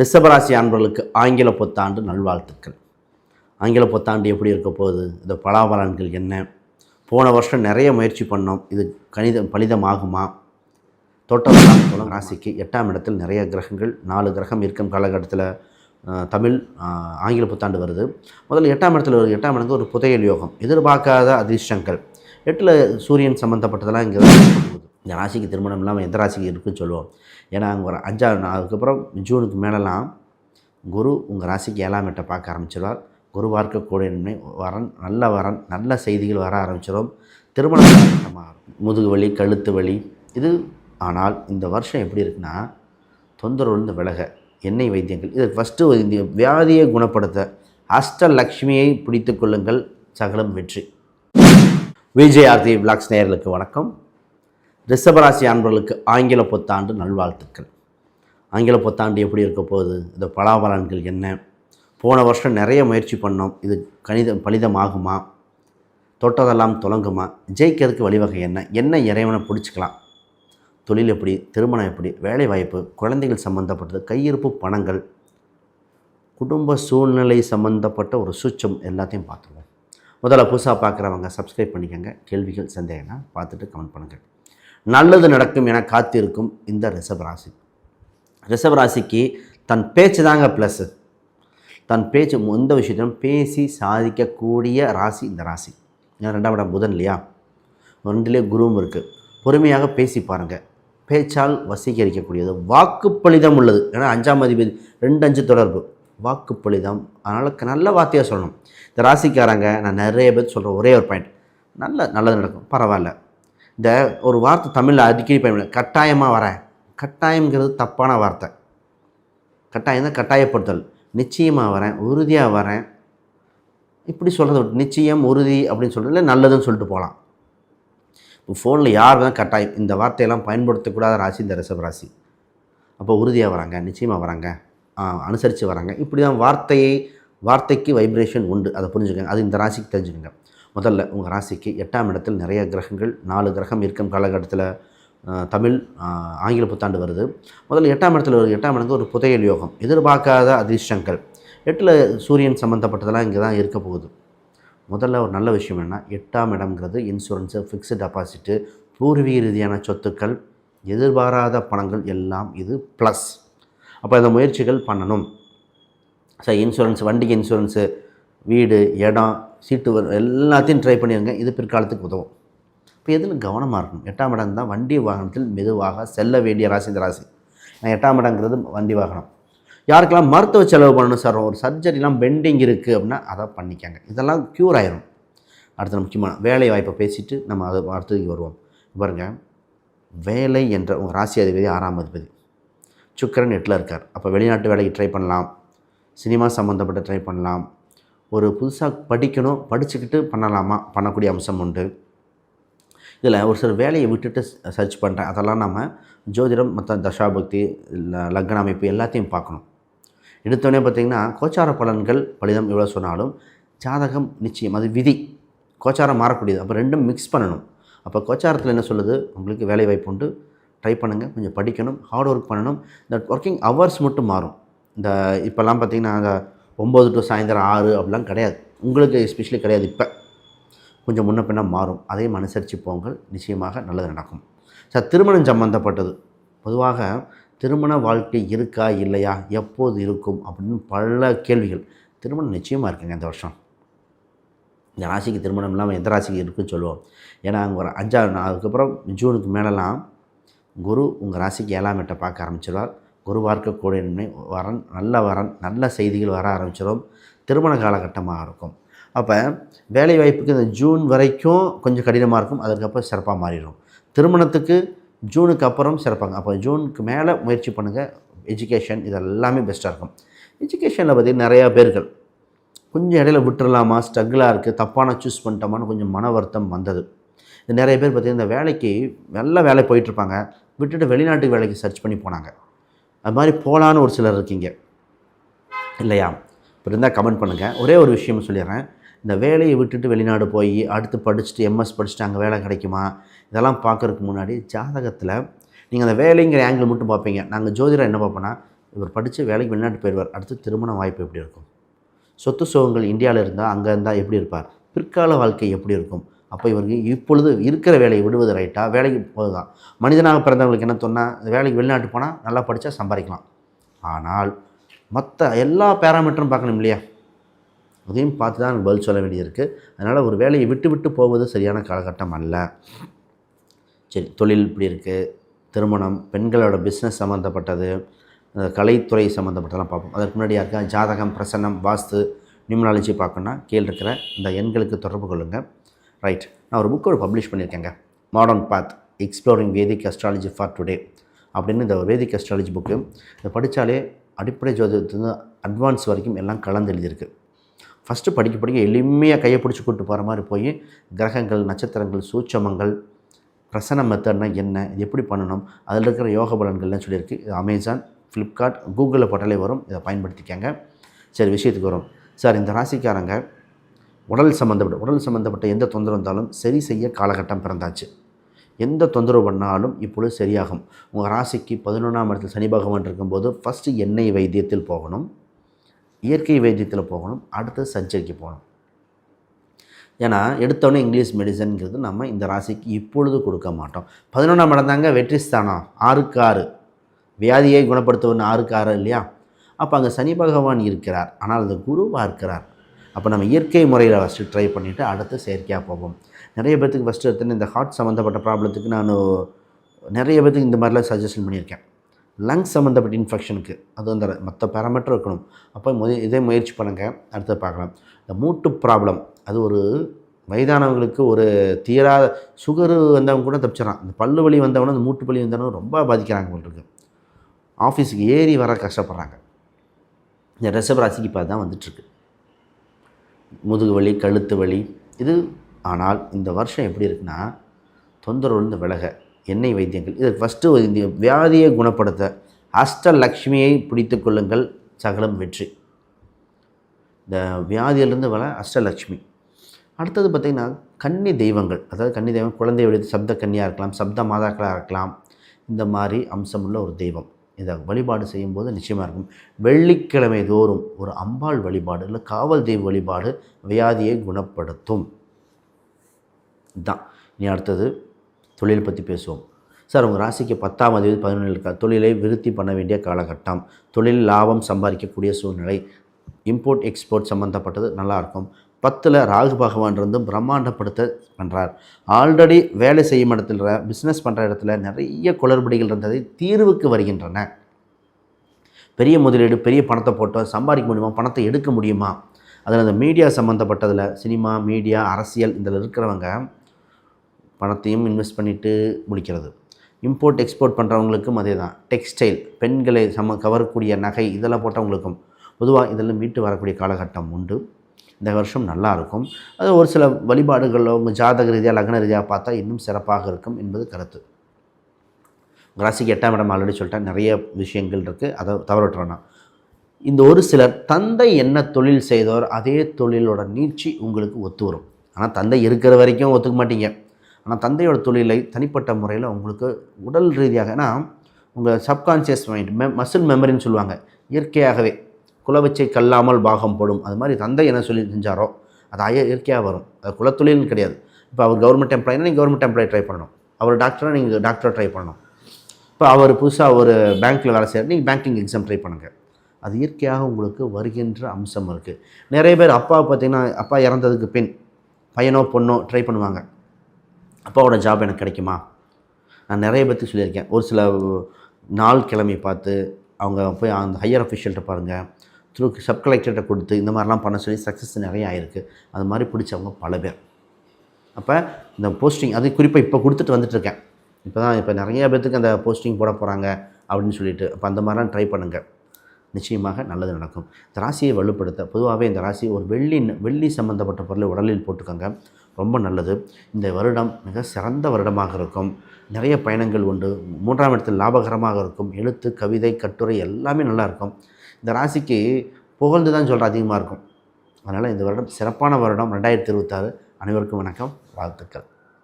ரிஷபராசி அன்பர்களுக்கு ஆங்கில புத்தாண்டு நல்வாழ்த்துக்கள். ஆங்கில புத்தாண்டு எப்படி இருக்க போகுது? இந்த பலாபலன்கள் என்ன? போன வருஷம் நிறைய முயற்சி பண்ணோம். இது கணிதம் பலிதமாகுமா? தோட்டம் குளம் ராசிக்கு எட்டாம் இடத்தில் நிறைய கிரகங்கள் நாலு கிரகம் இருக்கும் காலகட்டத்தில் தமிழ் ஆங்கில புத்தாண்டு வருது. முதல்ல எட்டாம் இடத்துல ஒரு எட்டாம் இடத்துக்கு ஒரு புதையல் யோகம். எதிர்பார்க்காத அதிர்ஷ்டங்கள். எட்டில் சூரியன் சம்மந்தப்பட்டதெல்லாம் இங்கே தான் இந்த ராசிக்கு திருமணம் இல்லாமல் எந்த ராசிக்கு இருக்குன்னு சொல்லுவோம். ஏன்னா அங்கே ஒரு அஞ்சாவது நாள் அதுக்கப்புறம் ஜூனுக்கு மேலெலாம் குரு உங்கள் ராசிக்கு ஏழாம் எட்டை பார்க்க ஆரம்பிச்சிடுவார் குரு பார்க்கக்கூடிய நன்மை வரன் நல்ல வரன் நல்ல செய்திகள் வர ஆரம்பிச்சிடும் திருமணம் முதுகு வலி கழுத்து வலி இது ஆனால் இந்த வருஷம் எப்படி இருக்குன்னா தொந்தரவுலேருந்து விலக எண்ணெய் வைத்தியங்கள். இது ஃபஸ்ட்டு இந்த வியாதியை குணப்படுத்த அஷ்டலக்ஷ்மியை பிடித்து கொள்ளுங்கள் சகலம் வெற்றி. விஜய் ஆர்த்தி விளாக்ஸ் நேயர்களுக்கு வணக்கம். ரிஷபராசி அன்பர்களுக்கு ஆங்கில புத்தாண்டு நல்வாழ்த்துக்கள். ஆங்கில புத்தாண்டு எப்படி இருக்க போகுது? இந்த பலாபலன்கள் என்ன? போன வருஷம் நிறைய முயற்சி பண்ணோம். இது கணிதம் பலிதமாகுமா? தொட்டதெல்லாம் தொடங்குமா ஜெயிக்கிறதுக்கு வழிவகை என்ன? என்ன இறைவனை பிடிச்சிக்கலாம்? தொழில் எப்படி? திருமணம் எப்படி? வேலை வாய்ப்பு குழந்தைகள் சம்மந்தப்பட்டது கையிருப்பு பணங்கள்? குடும்ப சூழ்நிலை சம்மந்தப்பட்ட ஒரு சுச்சம் எல்லாத்தையும் பார்த்துருவோம். முதல்ல புதுசாக பார்க்குறவங்க சப்ஸ்கிரைப் பண்ணிக்கோங்க. கேள்விகள் சந்தேகம்னா பார்த்துட்டு கமெண்ட் பண்ணுங்கள் நல்லது நடக்கும் என காத்திருக்கும் இந்த ரிஷபராசி ரிஷபராசிக்கு தன் பேச்சு தாங்க ப்ளஸ்ஸு தன் பேச்சு எந்த விஷயத்திலும் பேசி சாதிக்கக்கூடிய ராசி இந்த ராசி. ஏன்னா ரெண்டாம் இடம் புதன் இல்லையா? ரெண்டுலேயே குருவும் இருக்குது பொறுமையாக பேசி பாருங்கள் பேச்சால் வசீகரிக்கக்கூடியது. வாக்குப்பளிதம் உள்ளது. ஏன்னா அஞ்சாம் அதிபதி ரெண்டு அஞ்சு தொடர்பு. வாக்குப்பளிதம். அதனால் நல்ல வார்த்தையாக சொல்லணும். இந்த ராசிக்காரங்க நான் நிறைய பேர் சொல்கிற ஒரே ஒரு பாயிண்ட் நல்ல நல்லது நடக்கும். பரவாயில்ல. இந்த ஒரு வார்த்தை தமிழில் அடிக்கடி பயன்பட கட்டாயமாக வரேன் கட்டாயங்கிறது தப்பான வார்த்தை. கட்டாயம் தான் கட்டாயப்படுத்தல். நிச்சயமாக வரேன் உறுதியாக வரேன். இப்படி சொல்கிறத விட்டு நிச்சயம் உறுதி அப்படின்னு சொல்கிறதுல நல்லதுன்னு சொல்லிட்டு போகலாம். இப்போ ஃபோனில் யார் தான் கட்டாயம் இந்த வார்த்தையெல்லாம் பயன்படுத்தக்கூடாத ராசி இந்த ரிஷப ராசி. அப்போ உறுதியாக வராங்க நிச்சயமாக வராங்க. அனுசரித்து வராங்க. இப்படி தான் வார்த்தையை வார்த்தைக்கு வைப்ரேஷன் உண்டு. அதை புரிஞ்சுக்கங்க. அது இந்த ராசிக்கு தெரிஞ்சுக்கோங்க. முதல்ல உங்கள் ராசிக்கு எட்டாம் இடத்தில் நிறைய கிரகங்கள் நாலு கிரகம் இருக்கும் காலகட்டத்தில் தமிழ் ஆங்கில புத்தாண்டு வருது. முதல்ல எட்டாம் இடத்துல ஒரு எட்டாம் இடத்துக்கு ஒரு புதையல் யோகம் எதிர்பார்க்காத அதிர்ஷ்டங்கள். எட்டில் சூரியன் சம்மந்தப்பட்டதெல்லாம் இங்கே தான் இருக்க போகுது. முதல்ல ஒரு நல்ல விஷயம் என்ன எட்டாம் இடம்ங்கிறது இன்சூரன்ஸு ஃபிக்ஸு டெபாசிட்டு பூர்வீக ரீதியான சொத்துக்கள் எதிர்பாராத பணங்கள் எல்லாம் இது ப்ளஸ் அப்போ இந்த முயற்சிகள் பண்ணணும். சார் இன்சூரன்ஸ் வண்டிக்கு இன்சூரன்ஸு வீடு இடம் சீட்டு வரும் எல்லாத்தையும் ட்ரை பண்ணிடுங்க இது பிற்காலத்துக்கு உதவும். இப்போ எதில் கவனமாக இருக்கணும்? எட்டாம் இடம் தான் வண்டி வாகனத்தில் மெதுவாக செல்ல வேண்டிய ராசி இந்த ராசி. நான் எட்டாம் இடங்கிறது வண்டி வாகனம். யாருக்கெல்லாம் மருத்துவ செலவு பண்ணணும் சார்? ஒரு சர்ஜரிலாம் பெண்டிங் இருக்குது அப்படின்னா அதை பண்ணிக்கங்க. இதெல்லாம் க்யூர் ஆயிரும். அடுத்த முக்கியமான வேலை வாய்ப்பை பேசிட்டு நம்ம அது அடுத்ததுக்கு வருவோம். பாருங்கள் வேலை என்ற உங்கள் ராசி அதிபதி ஆறாம் அதிபதி. சுக்கரன் எட்டில் இருக்கார். அப்போ வெளிநாட்டு வேலைக்கு ட்ரை பண்ணலாம். சினிமா சம்மந்தப்பட்ட ட்ரை பண்ணலாம். ஒரு புதுசாக படிக்கணும் படிச்சுக்கிட்டு பண்ணலாமா? பண்ணக்கூடிய அம்சம் உண்டு. இதில் ஒரு சில வேலையை விட்டுட்டு சர்ச் பண்ணுறேன் அதெல்லாம் நம்ம ஜோதிடம் மற்ற தசாபக்தி லக்ன அமைப்பு எல்லாத்தையும் பார்க்கணும். எடுத்தோடனே பார்த்திங்கன்னா கோச்சார பலன்கள் பலிதம் எவ்வளோ சொன்னாலும் ஜாதகம் நிச்சயம் அது விதி. கோச்சாரம் மாறக்கூடியது. அப்போ ரெண்டும் மிக்ஸ் பண்ணணும். அப்போ கோச்சாரத்தில் என்ன சொல்லுது? உங்களுக்கு வேலை வாய்ப்பு உண்டு. ட்ரை பண்ணுங்கள் கொஞ்சம் படிக்கணும். ஹார்ட் ஒர்க் பண்ணணும். இந்த ஒர்க்கிங் ஹவர்ஸ் மட்டும் மாறும். இந்த இப்போல்லாம் பார்த்திங்கன்னா அந்த ஒம்பது டு சாயந்தரம் ஆறு அப்படிலாம் கிடையாது. உங்களுக்கு எஸ்பெஷலி கிடையாது இப்போ. கொஞ்சம் முன்ன பின்ன மாறும். அதையும் அனுசரித்து போங்கள். நிச்சயமாக நல்லது நடக்கும். சார் திருமணம் சம்பந்தப்பட்டது. பொதுவாக திருமண வாழ்க்கை இருக்கா இல்லையா? எப்போது இருக்கும்? அப்படின்னு பல கேள்விகள். திருமணம் நிச்சயமாக இருக்குங்க இந்த வருஷம். இந்த ராசிக்கு திருமணம் இல்லாமல் எந்த ராசிக்கு இருக்குன்னு சொல்லுவோம். ஏன்னா அங்கே ஒரு அஞ்சாவது நாள் அதுக்கப்புறம் ஜூனுக்கு மேலெலாம் குரு உங்கள் ராசிக்கு ஏழாம் எட்டை பார்க்க ஆரம்பிச்சிடுவார் குரு பார்க்கக்கூடிய நன்மை வரன் நல்ல வரன் நல்ல செய்திகள் வர ஆரம்பிச்சிடும். திருமண காலகட்டமாக இருக்கும். அப்போ வேலை வாய்ப்புக்கு இந்த ஜூன் வரைக்கும் கொஞ்சம் கடினமாக இருக்கும் அதுக்கப்புறம் சிறப்பாக மாறிடும். திருமணத்துக்கு ஜூனுக்கு அப்புறம் சிறப்பாங்க அப்போ ஜூனுக்கு மேலே முயற்சி பண்ணுங்கள் எஜுகேஷன் இது எல்லாமே பெஸ்ட்டாக இருக்கும். எஜுகேஷனில் பார்த்திங்கன்னா நிறையா பேர்கள் கொஞ்சம் இடையில விட்டுறலாமா ஸ்ட்ரகிளாக இருக்குது தப்பான சூஸ் பண்ணிட்டோமான்னு கொஞ்சம் மன வருத்தம் வந்தது. இது நிறைய பேர் பார்த்திங்கன்னா இந்த வேலைக்கு நல்ல வேலை போயிட்டுருப்பாங்க விட்டுட்டு வெளிநாட்டு வேலைக்கு சர்ச் பண்ணி போனாங்க. அது மாதிரி போகலான்னு ஒரு சிலர் இருக்கீங்க. இல்லையா? இப்போ இருந்தால் கமெண்ட் பண்ணுங்கள் ஒரே ஒரு விஷயம் சொல்லிடுறேன். இந்த வேலையை விட்டுட்டு வெளிநாடு போய் அடுத்து படிச்சுட்டு எம்எஸ் படிச்சுட்டு அங்கே வேலை கிடைக்குமா? இதெல்லாம் பார்க்கறதுக்கு முன்னாடி ஜாதகத்தில் நீங்கள் அந்த வேலைங்கிற ஆங்கிள் மட்டும் பார்ப்பீங்க. நாங்கள் ஜோதிடர் என்ன பார்ப்போன்னா இவர் படித்து வேலைக்கு வெளிநாட்டு போயிடுவார் அடுத்து திருமண வாய்ப்பு எப்படி இருக்கும்? சொத்து சுகங்கள் இந்தியாவில் இருந்தால் அங்கே இருந்தால் எப்படி இருப்பார்? பிற்கால வாழ்க்கை எப்படி இருக்கும்? அப்போ இவருக்கு இப்பொழுது இருக்கிற வேலையை விடுவது ரைட்டாக வேலைக்கு போதுதான் மனிதனாக பிறந்தவங்களுக்கு என்ன சொன்னால் வேலைக்கு வெளிநாட்டு போனால் நல்லா படித்தா சம்பாதிக்கலாம். ஆனால் மற்ற எல்லா பேராமீட்டரும் பார்க்கணும் இல்லையா? அதையும் பார்த்து தான் எனக்கு பதில் சொல்ல வேண்டியிருக்கு. அதனால் ஒரு வேலையை விட்டு விட்டு போவது சரியான காலகட்டம் அல்ல. சரி தொழில் இப்படி இருக்குது திருமணம் பெண்களோட பிஸ்னஸ் சம்மந்தப்பட்டது கலைத்துறை சம்மந்தப்பட்டதெல்லாம் பார்ப்போம். அதற்கு முன்னாடி யாருக்கா? ஜாதகம் பிரசன்னம் வாஸ்து நியூமனாலஜி பார்க்கணுன்னா கீழே இருக்கிற இந்த எண்களுக்கு தொடர்பு கொள்ளுங்கள் ரைட் நான் ஒரு புக்கோட publish பண்ணியிருக்கேங்க. Modern path exploring vedic astrology for today அப்படின்னு இந்த வேதிக் அஸ்ட்ராலஜி புக்கு இதை படித்தாலே அடிப்படை ஜோதிடத்துலேருந்து அட்வான்ஸ் வரைக்கும் எல்லாம் கலந்து எழுதியிருக்கு. ஃபஸ்ட்டு படிக்க படிக்க எளிமையாக கையை பிடிச்சி கூட்டு போகிற மாதிரி போய் கிரகங்கள் நட்சத்திரங்கள் சூட்சமங்கள் பிரசன மெத்தட்னா என்ன இது எப்படி பண்ணணும் அதில் இருக்கிற யோக பலன்கள்லாம் சொல்லியிருக்கு. இது அமேசான் ஃப்ளிப்கார்ட் கூகுளில் போட்டாலே வரும். இதை பயன்படுத்திக்கங்க. சரி விஷயத்துக்கு வரும். சார் இந்த ராசிக்காரங்க உடல் சம்மந்தப்பட்ட உடல் சம்மந்தப்பட்ட எந்த தொந்தரவு இருந்தாலும் சரி செய்ய காலகட்டம் பிறந்தாச்சு. எந்த தொந்தரவு பண்ணாலும் இப்பொழுது சரியாகும். உங்கள் ராசிக்கு பதினொன்றாம் இடத்தில் சனி பகவான் இருக்கும்போது ஃபஸ்ட்டு எண்ணெய் வைத்தியத்தில் போகணும். இயற்கை வைத்தியத்தில் போகணும். அடுத்து சர்ஜரிக்கு போகணும். ஏன்னா எடுத்தோடனே இங்கிலீஷ் மெடிசன்ங்கிறது நம்ம இந்த ராசிக்கு இப்பொழுது கொடுக்க மாட்டோம். பதினொன்றாம் இடம் தாங்க வெற்றி ஸ்தானம். ஆறுக்கு ஆறு. வியாதியை குணப்படுத்துவன்னு ஆறுக்கு ஆறு இல்லையா? அப்போ அங்கே சனி பகவான் இருக்கிறார். ஆனால் அது குருவாக இருக்கிறார். அப்போ நம்ம இயற்கை முறையில் ஃபஸ்ட்டு ட்ரை பண்ணிவிட்டு அடுத்து செயற்கையாக போவோம். நிறைய பேர்த்துக்கு ஃபஸ்ட்டு எடுத்துன்னு இந்த ஹார்ட் சம்மந்தப்பட்ட ப்ராப்ளத்துக்கு நான் நிறைய பேர்த்துக்கு இந்த மாதிரிலாம் சஜஷன் பண்ணியிருக்கேன். லங்ஸ் சம்மந்தப்பட்ட இன்ஃபெக்ஷனுக்கு அது அந்த மற்ற பேராமீட்டர் இருக்கணும். அப்போ முத இதே முயற்சி பண்ணுங்கள் அடுத்து பார்க்கலாம். இந்த மூட்டு ப்ராப்ளம் அது ஒரு வயதானவங்களுக்கு ஒரு தீராத சுகரு வந்தவங்க கூட தப்பிச்சிடறான் இந்த பல்லு வலி வந்தவனும் இந்த மூட்டு வலி வந்தவனும் ரொம்ப பாதிக்கிறாங்க உங்களுக்கு ஆஃபீஸுக்கு ஏறி வர கஷ்டப்படுறாங்க. இந்த ரிஷப ராசிக்கு இப்போ தான் வந்துட்டுருக்கு முதுகு வலி கழுத்து வலி இது ஆனால் இந்த வருஷம் எப்படி இருக்குன்னா தொந்தரவுலேருந்து விலக எண்ணெய் வைத்தியங்கள். இது ஃபஸ்ட்டு இந்த வியாதியை குணப்படுத்த அஷ்டலக்ஷ்மியை பிடித்து கொள்ளுங்கள் சகலம் வெற்றி. இந்த வியாதியிலிருந்து வர அஷ்டலக்ஷ்மி. அடுத்தது பார்த்திங்கன்னா கன்னி தெய்வங்கள். அதாவது கன்னி தெய்வம் குழந்தை வழித்து சப்த கன்னியாக இருக்கலாம் சப்த மாதாக்களாக இருக்கலாம் இந்த மாதிரி அம்சமுள்ள ஒரு தெய்வம். இதை வழிபாடு செய்யும்போது நிச்சயமாக இருக்கும். வெள்ளிக்கிழமை தோறும் ஒரு அம்பாள் வழிபாடு இல்லை காவல் தெய்வ வழிபாடு வியாதியை குணப்படுத்தும். தான் இனி அடுத்தது தொழில் பற்றி பேசுவோம். சார் உங்கள் ராசிக்கு பத்தாம் தேதி பதினொன்று இருக்கா தொழிலை விருத்தி பண்ண வேண்டிய காலகட்டம். தொழில் லாபம் சம்பாதிக்கக்கூடிய சூழ்நிலை. இம்போர்ட் எக்ஸ்போர்ட் சம்மந்தப்பட்டது நல்லாயிருக்கும் பத்தில் ராகு பகவான் இருந்தும் பிரம்மாண்டப்படுத்த பண்ணுறார் ஆல்ரெடி வேலை செய்யும் இடத்துல பிஸ்னஸ் பண்ணுற இடத்துல நிறைய குளறுபடிகள் இருந்ததை தீர்வுக்கு வருகின்றன. பெரிய முதலீடு பெரிய பணத்தை போட்டோம் சம்பாதிக்க முடியுமா பணத்தை எடுக்க முடியுமா? அதில் அந்த மீடியா சம்மந்தப்பட்டதில் சினிமா மீடியா அரசியல் இதில் இருக்கிறவங்க பணத்தையும் இன்வெஸ்ட் பண்ணிவிட்டு முடிக்கிறது. இம்போர்ட் எக்ஸ்போர்ட் பண்ணுறவங்களுக்கும் அதே தான் டெக்ஸ்டைல் பெண்களை சம கவரக்கூடிய நகை இதெல்லாம் போட்டவங்களுக்கும் பொதுவாக இதெல்லாம் மீட்டு வரக்கூடிய காலகட்டம் உண்டு. இந்த வருஷம் நல்லாயிருக்கும். அது ஒரு சில வழிபாடுகளில் உங்கள் ஜாதக ரீதியாக லக்ன ரீதியாக பார்த்தா இன்னும் சிறப்பாக இருக்கும் என்பது கருத்து. ராசிக்கு எட்டாம் இடம் ஆல்ரெடி சொல்லிட்டேன். நிறைய விஷயங்கள் இருக்குது அதை தவற இந்த ஒரு சிலர் தந்தை என்ன தொழில் செய்தோர் அதே தொழிலோட நீட்சி உங்களுக்கு ஒத்து வரும் ஆனால் தந்தை இருக்கிற வரைக்கும் ஒத்துக்க மாட்டீங்க. ஆனால் தந்தையோட தொழிலை தனிப்பட்ட முறையில் உங்களுக்கு உடல் ரீதியாக ஏன்னா உங்கள் சப்கான்ஷியஸ் மைண்ட் மெ மசில் மெமரின்னு சொல்லுவாங்க. இயற்கையாகவே குலவச்சை கல்லாமல் பாகம் போடும். அது மாதிரி தந்தை என்ன சொல்லி செஞ்சாரோ அது அய இயற்கையாக வரும். அது குலத்தொழில்னு கிடையாது. இப்போ அவர் கவர்மெண்ட் எம்ப்ளாயினா நீங்கள் கவர்மெண்ட் எம்ப்ளாயி ட்ரை பண்ணணும். அவர் டாக்டராக நீங்கள் டாக்டரை ட்ரை பண்ணணும். இப்போ அவர் புதுசாக ஒரு பேங்க்கில் வேலை செய்கிறார் நீங்கள் பேங்கிங் எக்ஸாம் ட்ரை பண்ணுங்கள் அது இயற்கையாக உங்களுக்கு வருகின்ற அம்சம் இருக்குது நிறைய பேர் அப்பா பார்த்தீங்கன்னா அப்பா இறந்ததுக்கு பின் பையனோ பொண்ணோ ட்ரை பண்ணுவாங்க. அப்பாவோட ஜாப் எனக்கு கிடைக்குமா? நான் நிறைய பேர்த்துக்கு சொல்லியிருக்கேன். ஒரு சில நாள் கிழமை பார்த்து அவங்க போய் அந்த ஹையர் அஃபிஷியல்கிட்ட பாருங்கள் த்ரூ சப் கலெக்டர்கிட்ட கொடுத்து இந்த மாதிரிலாம் பண்ண சொல்லி சக்ஸஸ் நிறைய ஆயிருக்கு. அது மாதிரி பிடிச்சவங்க பல பேர். அப்போ இந்த போஸ்டிங் அது குறிப்பாக இப்போ கொடுத்துட்டு வந்துட்டுருக்கேன். இப்போ தான் இப்போ நிறைய பேர்த்துக்கு அந்த போஸ்டிங் போட போகிறாங்க அப்படின்னு சொல்லிட்டு அப்போ அந்த மாதிரிலாம் ட்ரை பண்ணுங்கள் நிச்சயமாக நல்லது நடக்கும். இந்த ராசியை வலுப்படுத்த பொதுவாகவே இந்த ராசி ஒரு வெள்ளி வெள்ளி சம்மந்தப்பட்ட பொருளை உடலில் போட்டுக்கோங்க. ரொம்ப நல்லது. இந்த வருடம் மிக சிறந்த வருடமாக இருக்கும். நிறைய பயணங்கள் உண்டு. மூன்றாம் இடத்தில் லாபகரமாக இருக்கும். எழுத்து கவிதை கட்டுரை எல்லாமே நல்லாயிருக்கும் இந்த ராசிக்கு புகழ்ந்து தான் சொல்கிற அதிகமாக இருக்கும். அதனால் இந்த வருடம் சிறப்பான வருடம். ரெண்டாயிரத்தி இருபத்தாறு அனைவருக்கும் வணக்கம். வாழ்த்துக்கள்.